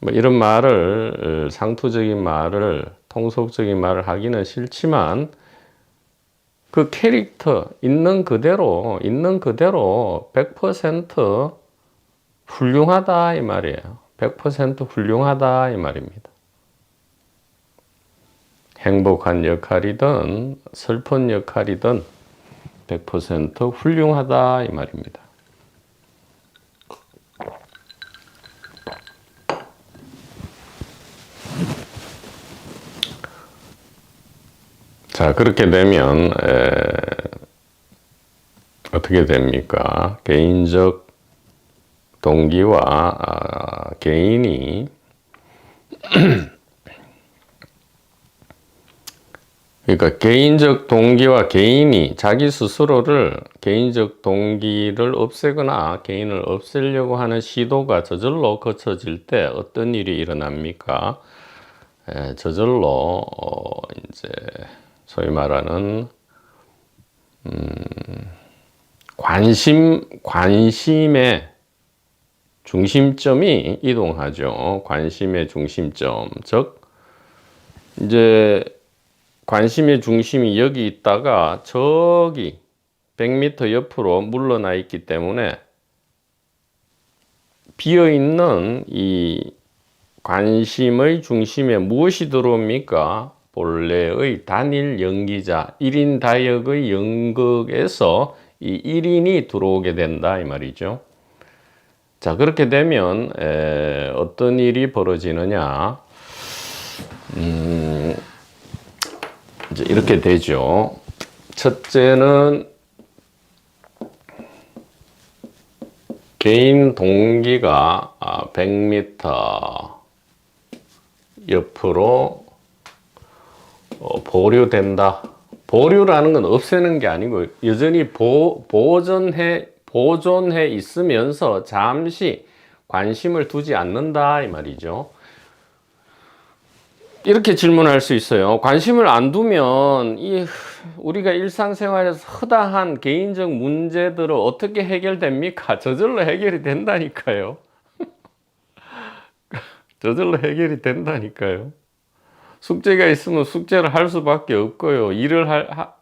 뭐 이런 말을 어, 상투적인 말을 통속적인 말을 하기는 싫지만 그 캐릭터 있는 그대로 있는 그대로 100% 훌륭하다 이 말이에요. 100% 훌륭하다 이 말입니다. 행복한 역할이든 슬픈 역할이든 100% 훌륭하다 이 말입니다. 자, 그렇게 되면 에, 어떻게 됩니까? 개인적 동기와 아, 개인이 그러니까 개인적 동기와 개인이 자기 스스로를 개인적 동기를 없애거나 개인을 없애려고 하는 시도가 저절로 거쳐질 때 어떤 일이 일어납니까? 에, 저절로 어, 이제 소위 말하는 음, 관심 관심의 중심점이 이동하죠. 관심의 중심점 즉 이제 관심의 중심이 여기 있다가 저기 100m 옆으로 물러나 있기 때문에 비어 있는 이 관심의 중심에 무엇이 들어옵니까? 본래의 단일 연기자 1인 다역의 연극에서 이 1인이 들어오게 된다 이 말이죠. 자 그렇게 되면 에, 어떤 일이 벌어지느냐? 음, 이제 이렇게 되죠. 첫째는 개인 동기가 100m 옆으로 어, 보류된다. 보류라는 건 없애는 게 아니고 여전히 보, 보존해 보존해 있으면서 잠시 관심을 두지 않는다 이 말이죠. 이렇게 질문할 수 있어요. 관심을 안 두면 이 우리가 일상생활에서 허다한 개인적 문제들을 어떻게 해결됩니까? 저절로 해결이 된다니까요. 저절로 해결이 된다니까요. 숙제가 있으면 숙제를 할 수밖에 없고요. 일을 할, 하,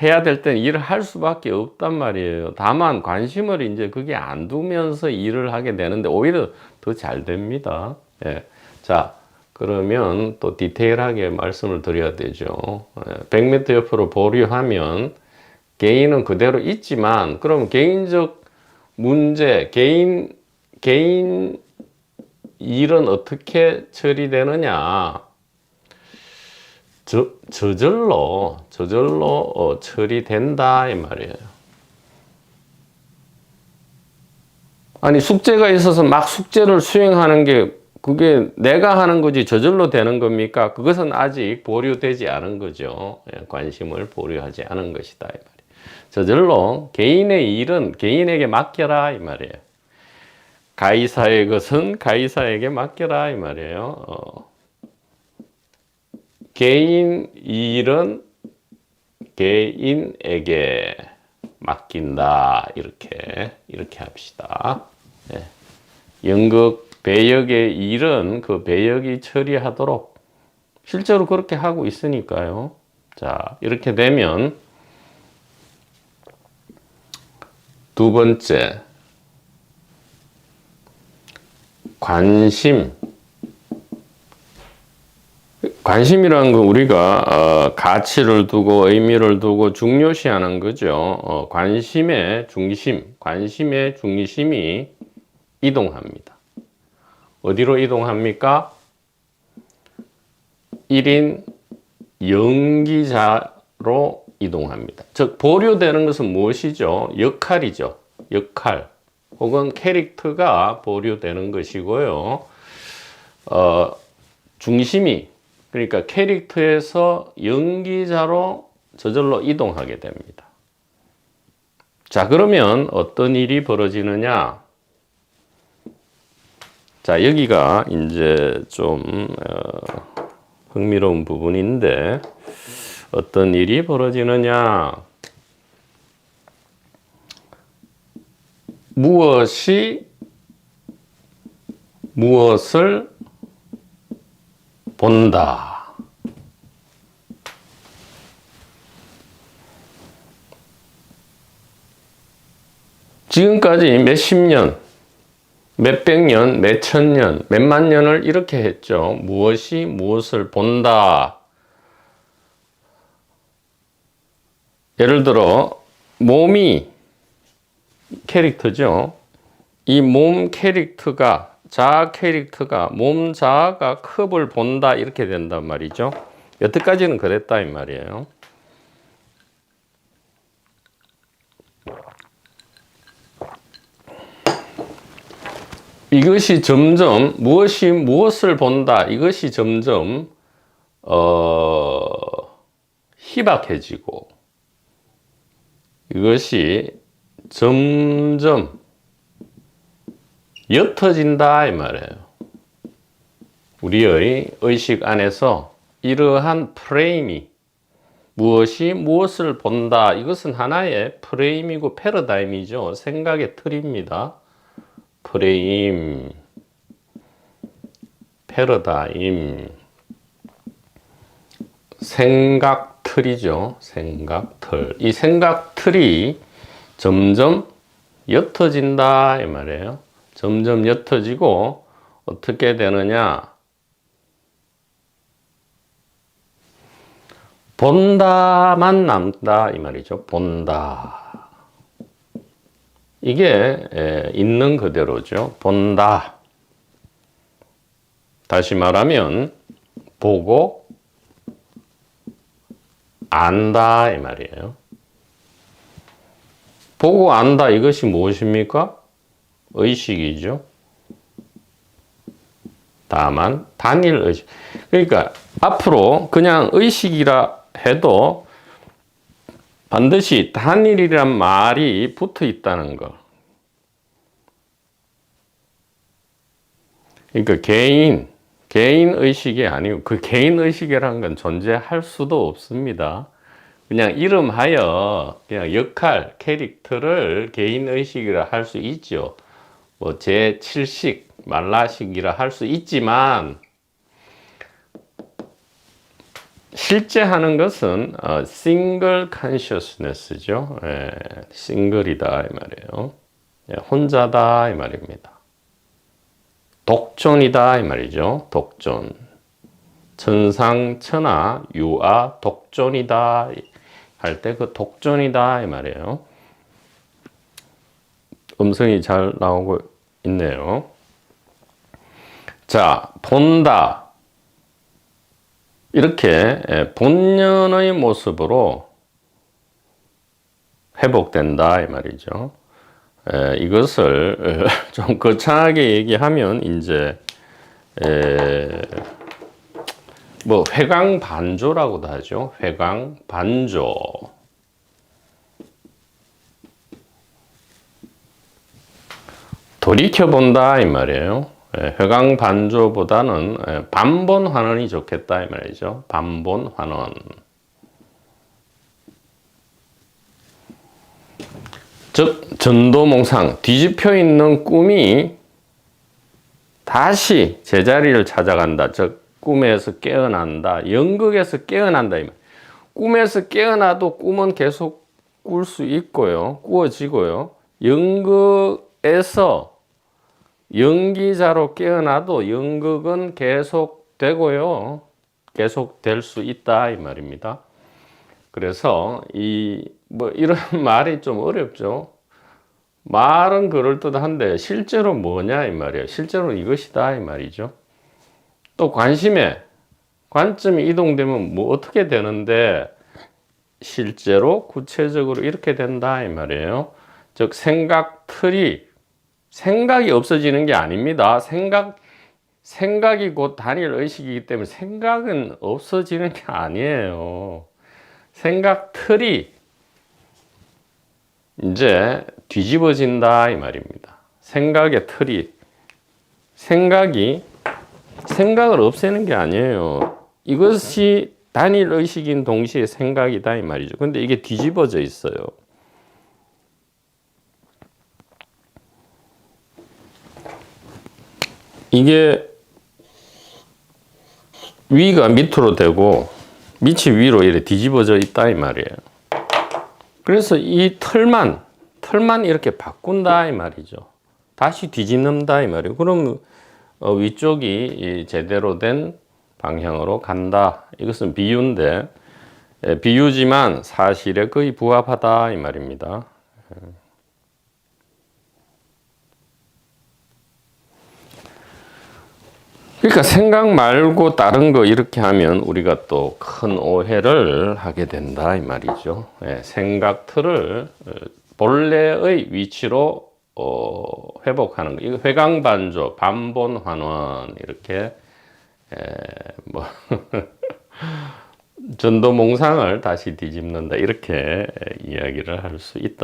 해야 될 때는 일을 할 수밖에 없단 말이에요. 다만 관심을 이제 그게 안 두면서 일을 하게 되는데 오히려 더 잘 됩니다. 예. 자, 그러면 또 디테일하게 말씀을 드려야 되죠. 100m 옆으로 보류하면 개인은 그대로 있지만 그럼 개인적 문제, 개인 개인 일은 어떻게 처리되느냐? 저, 저절로 저절로 어, 처리된다 이 말이에요. 아니 숙제가 있어서 막 숙제를 수행하는 게 그게 내가 하는 거지 저절로 되는 겁니까? 그것은 아직 보류되지 않은 거죠. 예, 관심을 보류하지 않은 것이다 이 말이에요. 저절로 개인의 일은 개인에게 맡겨라 이 말이에요. 가이사의 것은 가이사에게 맡겨라 이 말이에요. 어. 개인 일은 개인에게 맡긴다 이렇게 이렇게 합시다. 예. 연극 배역의 일은 그 배역이 처리하도록 실제로 그렇게 하고 있으니까요. 자 이렇게 되면 두 번째 관심. 관심이라는 건 우리가 어, 가치를 두고 의미를 두고 중요시하는 거죠. 어, 관심의 중심, 관심의 중심이 이동합니다. 어디로 이동합니까? 1인 연기자로 이동합니다. 즉, 보류되는 것은 무엇이죠? 역할이죠. 역할. 혹은 캐릭터가 보류되는 것이고요. 어, 중심이 그러니까 캐릭터에서 연기자로 저절로 이동하게 됩니다. 자, 그러면 어떤 일이 벌어지느냐? 자, 여기가 이제 좀 어, 흥미로운 부분인데 어떤 일이 벌어지느냐? 무엇이 무엇을 본다. 지금까지 몇십 년, 몇백 년, 몇천 년, 몇만 년을 이렇게 했죠. 무엇이 무엇을 본다. 예를 들어, 몸이 캐릭터죠. 이 몸 캐릭터가, 자아 캐릭터가, 몸 자아가 컵을 본다. 이렇게 된단 말이죠. 여태까지는 그랬다. 이 말이에요. 이것이 점점 무엇이 무엇을 본다 이것이 점점 어, 희박해지고 이것이 점점 옅어진다 이 말이에요. 우리의 의식 안에서 이러한 프레임이 무엇이 무엇을 본다 이것은 하나의 프레임이고 패러다임이죠. 생각의 틀입니다. 프레임, 패러다임, 생각 틀이죠. 생각 틀. 이 생각 틀이 점점 옅어진다 이 말이에요. 점점 옅어지고 어떻게 되느냐? 본다만 남다 이 말이죠. 본다. 이게 있는 그대로죠. 본다. 다시 말하면 보고 안다 이 말이에요. 보고 안다 이것이 무엇입니까? 의식이죠. 다만 단일 의식. 그러니까 앞으로 그냥 의식이라 해도 반드시 단일이란 말이 붙어 있다는 거. 그러니까 개인, 개인 의식이 아니고 그 개인 의식이라는 건 존재할 수도 없습니다. 그냥 이름하여 그냥 역할, 캐릭터를 개인 의식이라 할 수 있죠. 뭐 제7식, 말라식이라 할 수 있지만 실제 하는 것은 어, single consciousness죠. 예, 싱글이다 이 말이에요. 예, 혼자다 이 말입니다. 독존이다 이 말이죠. 독존. 천상천하 유아 독존이다 할 때 그 독존이다 이 말이에요. 음성이 잘 나오고 있네요. 자, 본다. 이렇게 본연의 모습으로 회복된다 이 말이죠. 이것을 좀 거창하게 얘기하면 이제 뭐 회광 반조라고도 하죠. 회광 반조. 돌이켜 본다 이 말이에요. 예, 회광 반조보다는 예, 반본 환원이 좋겠다 이 말이죠. 반본 환원. 즉 전도몽상 뒤집혀 있는 꿈이 다시 제자리를 찾아간다. 즉 꿈에서 깨어난다. 연극에서 깨어난다. 꿈에서 깨어나도 꿈은 계속 꿀 수 있고요. 꾸어지고요. 연극에서 연기자로 깨어나도 연극은 계속 되고요. 계속 될 수 있다 이 말입니다. 그래서 이 뭐 이런 말이 좀 어렵죠. 말은 그럴듯한데 실제로 뭐냐 이 말이에요. 실제로 이것이다 이 말이죠. 또 관심에 관점이 이동되면 뭐 어떻게 되는데 실제로 구체적으로 이렇게 된다 이 말이에요. 즉 생각 틀이 생각이 없어지는 게 아닙니다. 생각, 생각이 곧 단일 의식이기 때문에 생각은 없어지는 게 아니에요. 생각 틀이 이제 뒤집어진다 이 말입니다. 생각의 틀이 생각이 생각을 없애는 게 아니에요. 이것이 단일 의식인 동시에 생각이다 이 말이죠. 근데 이게 뒤집어져 있어요. 이게 위가 밑으로 되고 밑이 위로 이렇게 뒤집어져 있다 이 말이에요. 그래서 이 털만 털만 이렇게 바꾼다 이 말이죠. 다시 뒤집는다 이 말이에요. 그럼 어, 위쪽이 이 제대로 된 방향으로 간다. 이것은 비유인데 예, 비유지만 사실에 거의 부합하다 이 말입니다. 그러니까 생각 말고 다른 거 이렇게 하면 우리가 또 큰 오해를 하게 된다 이 말이죠. 예, 생각 틀을 어, 본래의 위치로 어, 회복하는 거. 이거 회광반조, 반본 환원 이렇게 에, 뭐 전도 몽상을 다시 뒤집는다 이렇게 이야기를 할 수 있다.